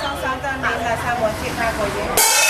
三三三，零三三，我去看过去。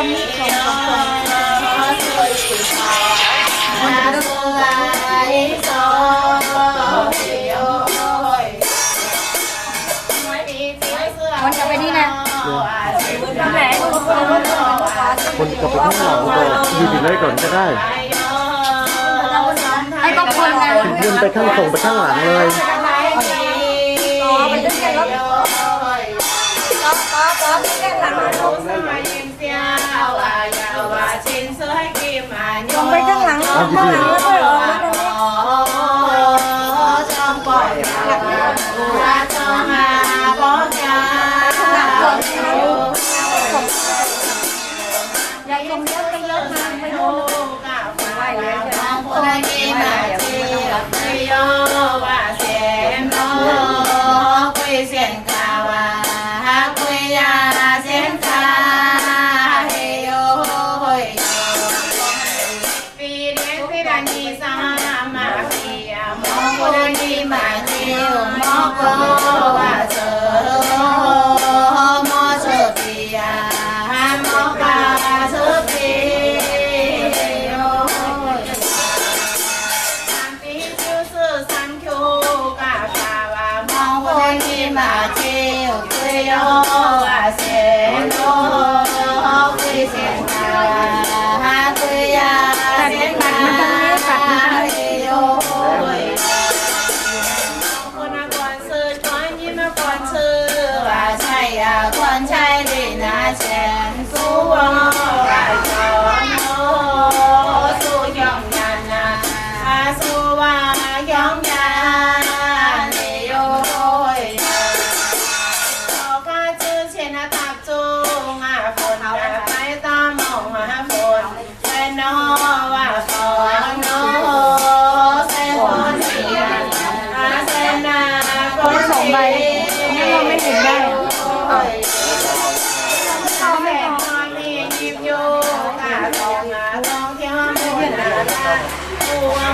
คนกลับไปข้างหลังก็อยู่ดีเลยก่อนก็ได้ไอ้ก็คนไงเดินไปข้างส่งไปข้างหลังเลยอ๋อไปด้วยกันรถก็ก็ก็ไปกันหลัง ลงไปข้างหลังข้างหลังแล้วก็ออกมาตรงนี้ยายลงเยอะไปเยอะมา ลี้ยงพี่ด ดีนะแชนสู้ว่าจอนโอสู้ยองยันนะอาสู้ว่ายองยันนี่โยยเราก็ชื่อเชนะตักจูงอะฝนไปตามมองหาฝนเป็นน้อว่าฝนน้อเส้นฝนเสียอาเส้นนาฝนสองใบนี่เราไม่เห็นได้ มุนอะกูว่า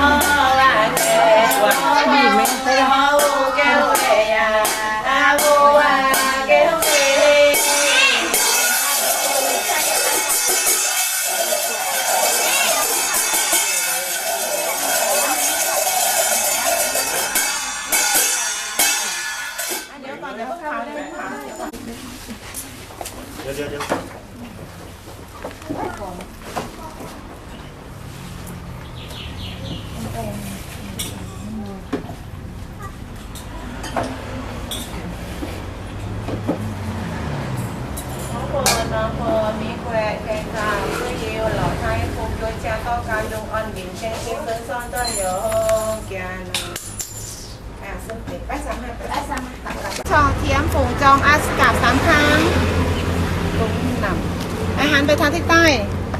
แกบีบไหมไปห้องแก้วเอียอากูว่าแก้วเอีย เดี๋ยวก่อนเดี๋ยวเพิ่งถามเดี๋ยวเพิ่งถาม เดี๋ยวเดี๋ยวเดี๋ยว น้องโฟนน้องโฟนมีแควแข่งขันเพื่อยิวหล่อไทยภูมิโด ยเฉพาะการลงออนบิงเช่นเพิ่งซ่อนต้นยอะแกนอะซึ่งเป็นไปสามห้ไปสามห้าช่องเทียมฝูงจองอาสกับสามครั้งลงนำอาหารไปทางที่ใต้